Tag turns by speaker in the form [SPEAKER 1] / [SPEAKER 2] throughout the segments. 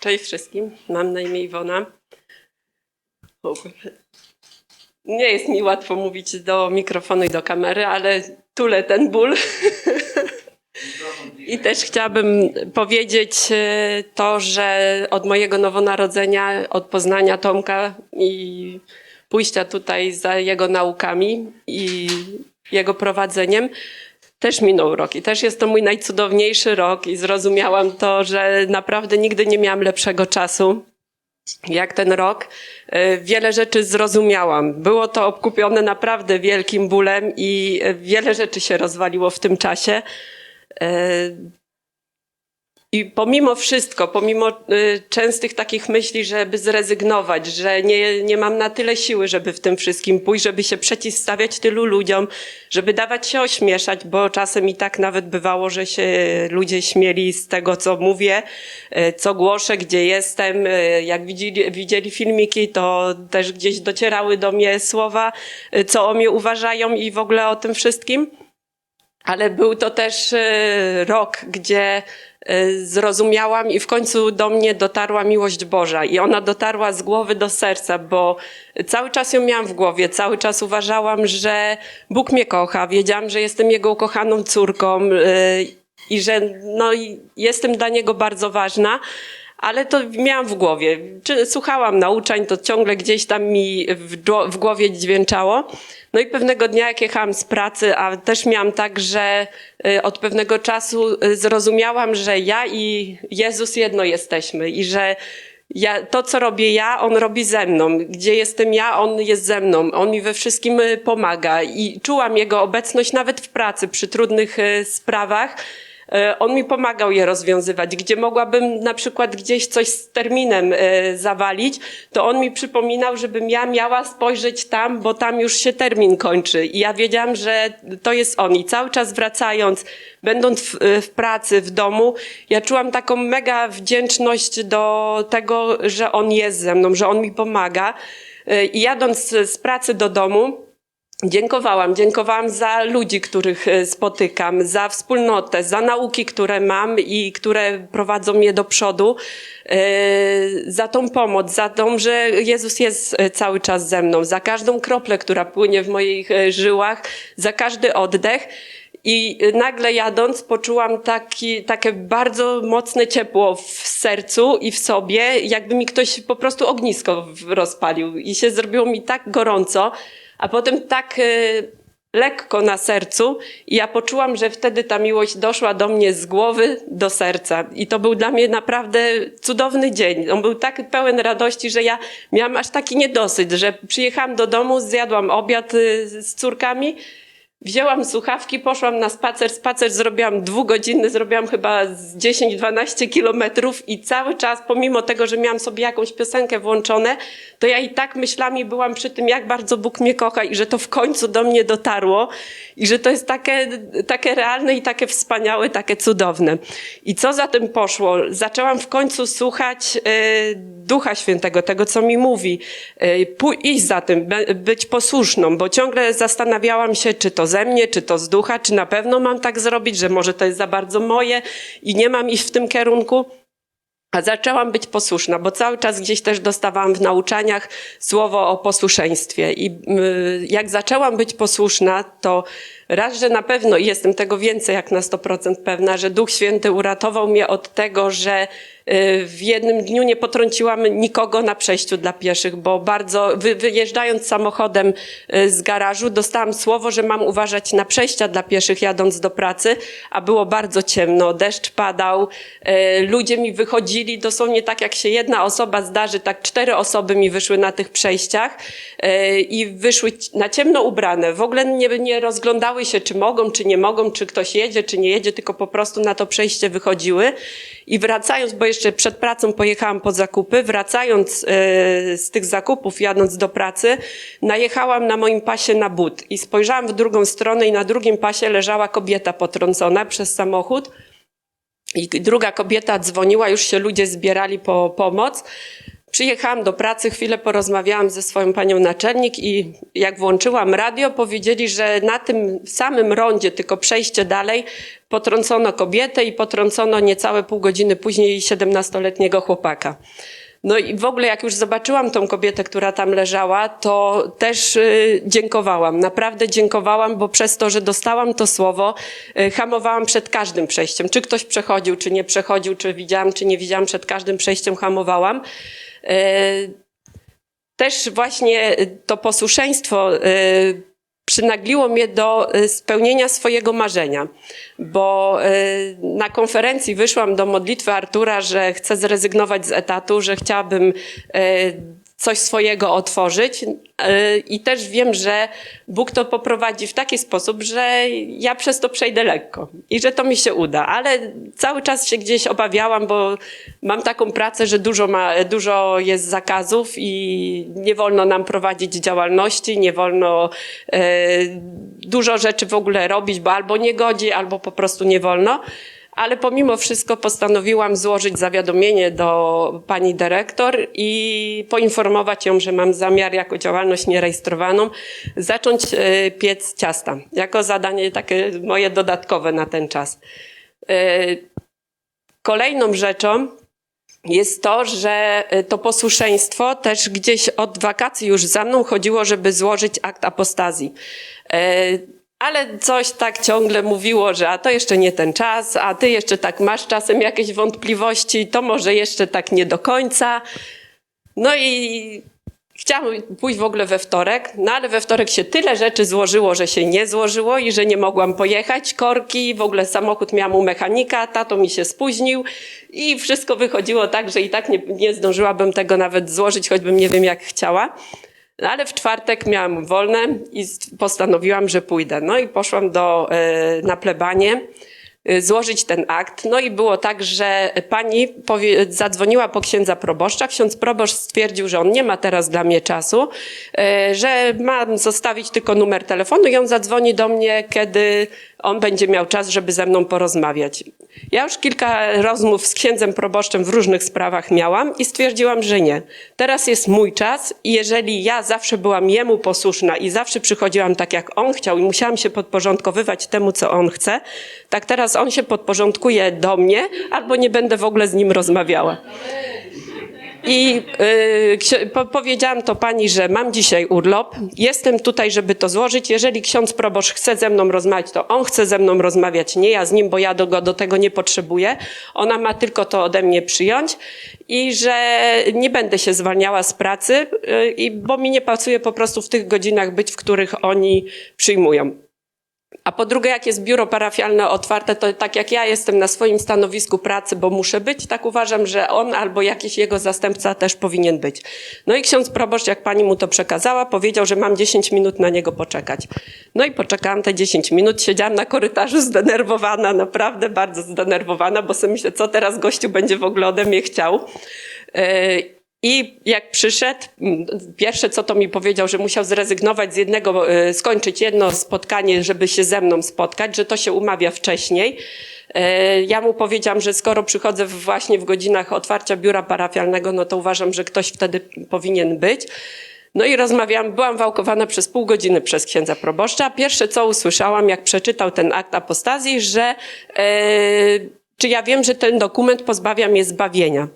[SPEAKER 1] Cześć wszystkim, mam na imię Iwona. Nie jest mi łatwo mówić do mikrofonu i do kamery, ale tulę ten ból. I też chciałabym powiedzieć e, to, że od mojego nowonarodzenia, od poznania Tomka i pójścia tutaj za jego naukami i jego prowadzeniem, też minął rok i też jest to mój najcudowniejszy rok i zrozumiałam to, że naprawdę nigdy nie miałam lepszego czasu jak ten rok. E, Wiele rzeczy zrozumiałam. Było to obkupione naprawdę wielkim bólem i e, wiele rzeczy się rozwaliło w tym czasie. I pomimo wszystko, pomimo y, częstych takich myśli, żeby zrezygnować, że nie, nie mam na tyle siły, żeby w tym wszystkim pójść, żeby się przeciwstawiać tylu ludziom, żeby dawać się ośmieszać, bo czasem i tak nawet bywało, że się ludzie śmieli z tego, co mówię, y, co głoszę, gdzie jestem. Y, Jak widzieli, widzieli filmiki, to też gdzieś docierały do mnie słowa, co o mnie uważają i w ogóle o tym wszystkim. Ale był to też rok, gdzie zrozumiałam i w końcu do mnie dotarła miłość Boża. I ona dotarła z głowy do serca, bo cały czas ją miałam w głowie. Cały czas uważałam, że Bóg mnie kocha. Wiedziałam, że jestem Jego ukochaną córką e, i że no, jestem dla Niego bardzo ważna. Ale to miałam w głowie. Słuchałam nauczań, to ciągle gdzieś tam mi w, w głowie dźwięczało. No i pewnego dnia, jak jechałam z pracy, a też miałam tak, że y, od pewnego czasu y, zrozumiałam, że ja i Jezus jedno jesteśmy i że ja, to, co robię ja, On robi ze mną. Gdzie jestem ja, On jest ze mną. On mi we wszystkim y, pomaga i czułam Jego obecność nawet w pracy, przy trudnych sprawach. E, On mi pomagał je rozwiązywać. Gdzie mogłabym na przykład gdzieś coś z terminem e, zawalić, to on mi przypominał, żebym ja miała spojrzeć tam, bo tam już się termin kończy. I ja wiedziałam, że to jest on. I cały czas wracając, będąc w, w pracy, w domu, ja czułam taką mega wdzięczność do tego, że on jest ze mną, że on mi pomaga. E, I jadąc z pracy do domu, Dziękowałam, dziękowałam za ludzi, których e, spotykam, za wspólnotę, za nauki, które mam i które prowadzą mnie do przodu, e, za tą pomoc, za tą, że Jezus jest e, cały czas ze mną, za każdą kroplę, która płynie w moich żyłach, za każdy oddech. I nagle jadąc poczułam taki, takie bardzo mocne ciepło w sercu i w sobie, jakby mi ktoś po prostu ognisko rozpalił i się zrobiło mi tak gorąco, a potem tak e, lekko na sercu i ja poczułam, że wtedy ta miłość doszła do mnie z głowy do serca i to był dla mnie naprawdę cudowny dzień. On był tak pełen radości, że ja miałam aż taki niedosyt, że przyjechałam do domu, zjadłam obiad y, z córkami, Wzięłam słuchawki, poszłam na spacer. Spacer zrobiłam dwugodzinny, zrobiłam chyba z 10-12 kilometrów i cały czas, pomimo tego, że miałam sobie jakąś piosenkę włączone, to ja i tak myślami byłam przy tym, jak bardzo Bóg mnie kocha i że to w końcu do mnie dotarło i że to jest takie, takie realne i takie wspaniałe, takie cudowne. I co za tym poszło? Zaczęłam w końcu słuchać e, Ducha Świętego, tego, co mi mówi, pój- iść za tym, być posłuszną, bo ciągle zastanawiałam się, czy to ze mnie, czy to z ducha, czy na pewno mam tak zrobić, że może to jest za bardzo moje i nie mam iść w tym kierunku. A zaczęłam być posłuszna, bo cały czas gdzieś też dostawałam w nauczaniach słowo o posłuszeństwie. I y, jak zaczęłam być posłuszna, to raz, że na pewno i jestem tego więcej jak na 100% pewna, że Duch Święty uratował mnie od tego, że y, w jednym dniu nie potrąciłam nikogo na przejściu dla pieszych, bo bardzo wy, wyjeżdżając samochodem y, z garażu dostałam słowo, że mam uważać na przejścia dla pieszych jadąc do pracy, a było bardzo ciemno, deszcz padał, y, ludzie mi wychodzili dosłownie tak jak się jedna osoba zdarzy, tak cztery osoby mi wyszły na tych przejściach i wyszły na ciemno ubrane. W ogóle nie, nie rozglądały się, czy mogą, czy nie mogą, czy ktoś jedzie, czy nie jedzie, tylko po prostu na to przejście wychodziły. I wracając, bo jeszcze przed pracą pojechałam po zakupy, wracając y, z tych zakupów, jadąc do pracy, najechałam na moim pasie na but i spojrzałam w drugą stronę i na drugim pasie leżała kobieta potrącona przez samochód. I druga kobieta dzwoniła, już się ludzie zbierali po pomoc. Przyjechałam do pracy, chwilę porozmawiałam ze swoją panią naczelnik i jak włączyłam radio, powiedzieli, że na tym samym rondzie, tylko przejście dalej, potrącono kobietę i potrącono niecałe pół godziny później 17-letniego chłopaka. No i w ogóle jak już zobaczyłam tą kobietę, która tam leżała, to też y, dziękowałam. Naprawdę dziękowałam, bo przez to, że dostałam to słowo, y, hamowałam przed każdym przejściem. Czy ktoś przechodził, czy nie przechodził, czy widziałam, czy nie widziałam, przed każdym przejściem hamowałam. Y, też właśnie to posłuszeństwo y, przynagliło mnie do y, spełnienia swojego marzenia, bo na konferencji wyszłam do modlitwy Artura, że chcę zrezygnować z etatu, że chciałabym coś swojego otworzyć y, i też wiem, że Bóg to poprowadzi w taki sposób, że ja przez to przejdę lekko i że to mi się uda, ale cały czas się gdzieś obawiałam, bo mam taką pracę, że dużo, ma, dużo jest zakazów i nie wolno nam prowadzić działalności, nie wolno e, dużo rzeczy w ogóle robić, bo albo nie godzi, albo po prostu nie wolno. Ale pomimo wszystko postanowiłam złożyć zawiadomienie do pani dyrektor i poinformować ją, że mam zamiar jako działalność nierejestrowaną zacząć e, piec ciasta. Jako zadanie takie moje dodatkowe na ten czas. E, Kolejną rzeczą jest to, że e, to posłuszeństwo też gdzieś od wakacji już za mną chodziło, żeby złożyć akt apostazji. Ale coś tak ciągle mówiło, że a to jeszcze nie ten czas, a ty jeszcze tak masz czasem jakieś wątpliwości, to może jeszcze tak nie do końca. No i chciałam pójść w ogóle we wtorek, no ale we wtorek się tyle rzeczy złożyło, że się nie złożyło i że nie mogłam pojechać. Korki, w ogóle samochód miałam u mechanika, tato mi się spóźnił i wszystko wychodziło tak, że i tak nie, nie zdążyłabym tego nawet złożyć, choćbym nie wiem jak chciała. No ale w czwartek miałam wolne i postanowiłam, że pójdę. No i poszłam do, e, na plebanie y, złożyć ten akt. No i było tak, że pani powie, zadzwoniła po księdza proboszcza. Ksiądz proboszcz stwierdził, że on nie ma teraz dla mnie czasu, e, że mam zostawić tylko numer telefonu i on zadzwoni do mnie, kiedy on będzie miał czas, żeby ze mną porozmawiać. Ja już kilka rozmów z księdzem proboszczem w różnych sprawach miałam i stwierdziłam, że nie. Teraz jest mój czas i jeżeli ja zawsze byłam jemu posłuszna i zawsze przychodziłam tak, jak on chciał i musiałam się podporządkowywać temu, co on chce, tak teraz on się podporządkuje do mnie albo nie będę w ogóle z nim rozmawiała. I y, po, powiedziałam to pani, że mam dzisiaj urlop. Jestem tutaj, żeby to złożyć. Jeżeli ksiądz proboszcz chce ze mną rozmawiać, to on chce ze mną rozmawiać, nie ja z nim, bo ja do, go do tego nie potrzebuję. Ona ma tylko to ode mnie przyjąć i że nie będę się zwalniała z pracy, y, bo mi nie pasuje po prostu w tych godzinach być, w których oni przyjmują. A po drugie, jak jest biuro parafialne otwarte, to tak jak ja jestem na swoim stanowisku pracy, bo muszę być, tak uważam, że on albo jakiś jego zastępca też powinien być. No i ksiądz proboszcz, jak pani mu to przekazała, powiedział, że mam 10 minut na niego poczekać. No i poczekałam te 10 minut, siedziałam na korytarzu zdenerwowana, naprawdę bardzo zdenerwowana, bo sobie myślę, co teraz gościu będzie w ogóle ode mnie chciał. Yy, i jak przyszedł, pierwsze co to mi powiedział, że musiał zrezygnować z jednego, e, skończyć jedno spotkanie, żeby się ze mną spotkać, że to się umawia wcześniej. E, Ja mu powiedziałam, że skoro przychodzę właśnie w godzinach otwarcia biura parafialnego, no to uważam, że ktoś wtedy powinien być. No i rozmawiałam, byłam wałkowana przez pół godziny przez księdza proboszcza. Pierwsze co usłyszałam, jak przeczytał ten akt apostazji, że e, czy ja wiem, że ten dokument pozbawia mnie zbawienia.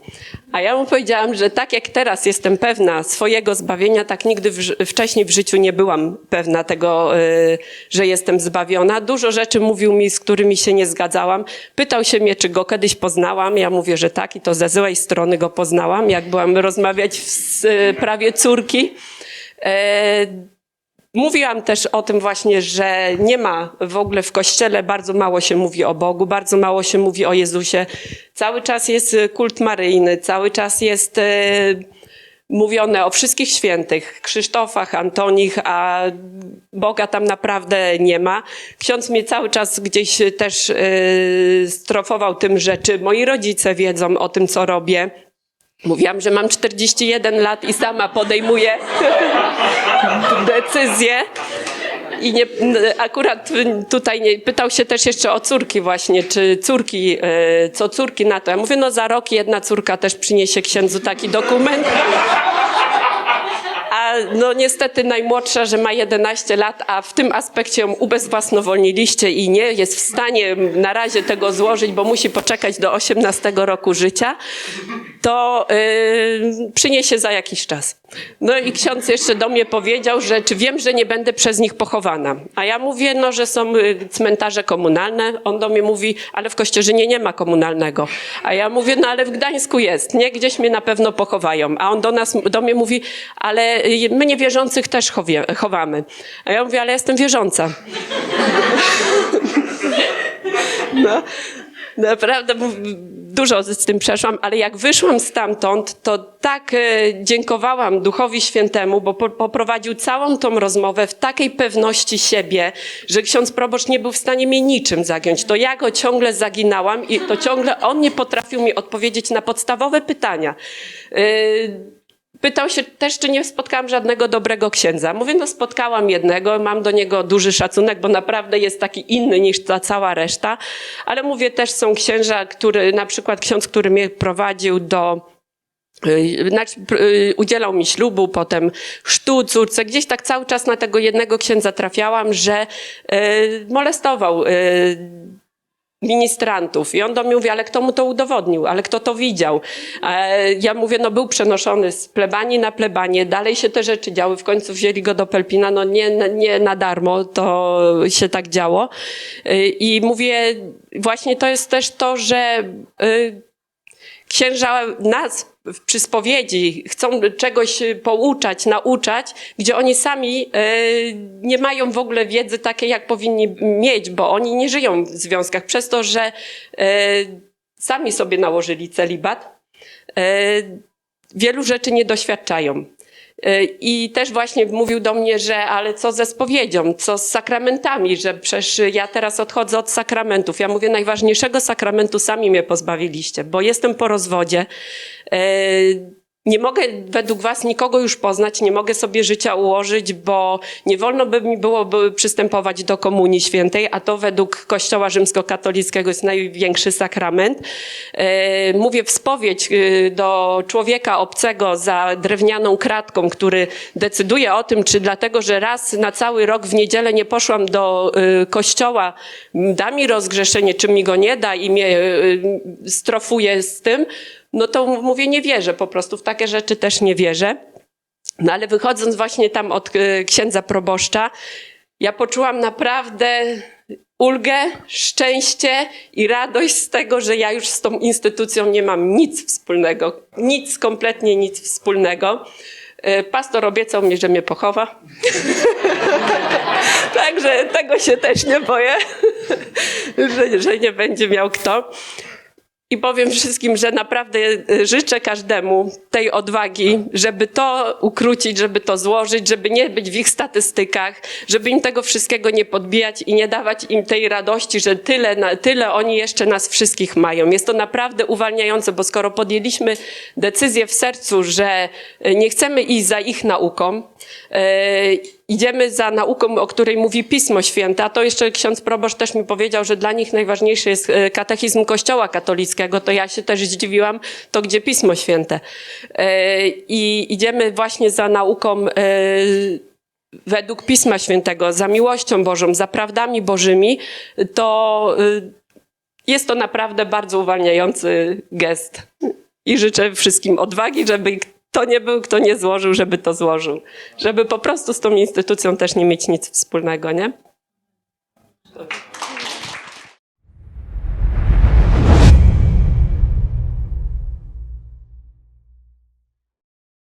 [SPEAKER 1] A ja mu powiedziałam, że tak jak teraz jestem pewna swojego zbawienia, tak nigdy w, wcześniej w życiu nie byłam pewna tego, y, że jestem zbawiona. Dużo rzeczy mówił mi, z którymi się nie zgadzałam. Pytał się mnie, czy go kiedyś poznałam. Ja mówię, że tak i to ze złej strony go poznałam, jak byłam rozmawiać w sprawie córki. E, Mówiłam też o tym właśnie, że nie ma w ogóle w kościele, bardzo mało się mówi o Bogu, bardzo mało się mówi o Jezusie. Cały czas jest kult maryjny, cały czas jest e, mówione o wszystkich świętych, Krzysztofach, Antonich, a Boga tam naprawdę nie ma. Ksiądz mnie cały czas gdzieś też e, strofował tym, że czy moi rodzice wiedzą o tym, co robię. Mówiłam, że mam 41 lat i sama podejmuję decyzję. I nie, akurat tutaj nie, pytał się też jeszcze o córki właśnie, czy córki, e, co córki na to. Ja mówię, no za rok jedna córka też przyniesie księdzu taki dokument. No niestety najmłodsza, że ma 11 lat, a w tym aspekcie ją ubezwłasnowolniliście i nie jest w stanie na razie tego złożyć, bo musi poczekać do 18 roku życia, to yy, przyniesie za jakiś czas. No i ksiądz jeszcze do mnie powiedział, że czy wiem, że nie będę przez nich pochowana. A ja mówię, no, że są y, cmentarze komunalne. On do mnie mówi, ale w Kościerzynie nie ma komunalnego. A ja mówię, no ale w Gdańsku jest, nie? Gdzieś mnie na pewno pochowają. A on do nas, do mnie mówi, ale my niewierzących też chowie, chowamy. A ja mówię, ale jestem wierząca. No, naprawdę dużo z tym przeszłam, ale jak wyszłam stamtąd, to tak e, dziękowałam Duchowi Świętemu, bo po, poprowadził całą tą rozmowę w takiej pewności siebie, że ksiądz proboszcz nie był w stanie mnie niczym zagiąć. To ja go ciągle zaginałam i to ciągle on nie potrafił mi odpowiedzieć na podstawowe pytania. Pytał się też, czy nie spotkałam żadnego dobrego księdza. Mówię, no spotkałam jednego, mam do niego duży szacunek, bo naprawdę jest taki inny niż ta cała reszta. Ale mówię, też są księża, który, na przykład ksiądz, który mnie prowadził do y, znaczy, y, udzielał mi ślubu, potem chrztu córce. Gdzieś tak cały czas na tego jednego księdza trafiałam, że y, molestował ministrantów. I on do mnie mówi, ale kto mu to udowodnił? Ale kto to widział? E, Ja mówię, no był przenoszony z plebanii na plebanię, dalej się te rzeczy działy, w końcu wzięli go do Pelpina, no nie, nie na darmo to się tak działo. E, I mówię, właśnie to jest też to, że e, księża nas przy spowiedzi chcą czegoś y, pouczać, nauczać, gdzie oni sami e, nie mają w ogóle wiedzy takiej, jak powinni mieć, bo oni nie żyją w związkach, przez to, że e, sami sobie nałożyli celibat. Wielu rzeczy nie doświadczają. E, I też właśnie mówił do mnie, że ale co ze spowiedzią, co z sakramentami, że przecież ja teraz odchodzę od sakramentów. Ja mówię, najważniejszego sakramentu sami mnie pozbawiliście, bo jestem po rozwodzie. Nie mogę według was nikogo już poznać, nie mogę sobie życia ułożyć, bo nie wolno by mi było by przystępować do Komunii Świętej, a to według Kościoła Rzymskokatolickiego jest największy sakrament. E, Mówię w spowiedź e, do człowieka obcego za drewnianą kratką, który decyduje o tym, czy dlatego, że raz na cały rok w niedzielę nie poszłam do e, kościoła, da mi rozgrzeszenie, czy mi go nie da i mnie strofuje z tym, no to mówię, nie wierzę, po prostu w takie rzeczy też nie wierzę. No ale wychodząc właśnie tam od e, księdza proboszcza, ja poczułam naprawdę ulgę, szczęście i radość z tego, że ja już z tą instytucją nie mam nic wspólnego. Nic, kompletnie nic wspólnego. E, Pastor obiecał mi, że mnie pochowa. Także tego się też nie boję, że, że nie będzie miał kto. I powiem wszystkim, że naprawdę e, życzę każdemu tej odwagi, żeby to ukrócić, żeby to złożyć, żeby nie być w ich statystykach, żeby im tego wszystkiego nie podbijać i nie dawać im tej radości, że tyle, tyle oni jeszcze nas wszystkich mają. Jest to naprawdę uwalniające, bo skoro podjęliśmy decyzję w sercu, że e, nie chcemy iść za ich nauką, e, idziemy za nauką, o której mówi Pismo Święte, a to jeszcze ksiądz proboszcz też mi powiedział, że dla nich najważniejszy jest e, katechizm Kościoła katolickiego, to ja się też zdziwiłam, to gdzie Pismo Święte. E, I idziemy właśnie za nauką e, według Pisma Świętego, za miłością Bożą, za prawdami Bożymi, to jest to naprawdę bardzo uwalniający gest. I życzę wszystkim odwagi, żeby kto nie był, kto nie złożył, żeby to złożył. Żeby po prostu z tą instytucją też nie mieć nic wspólnego, nie?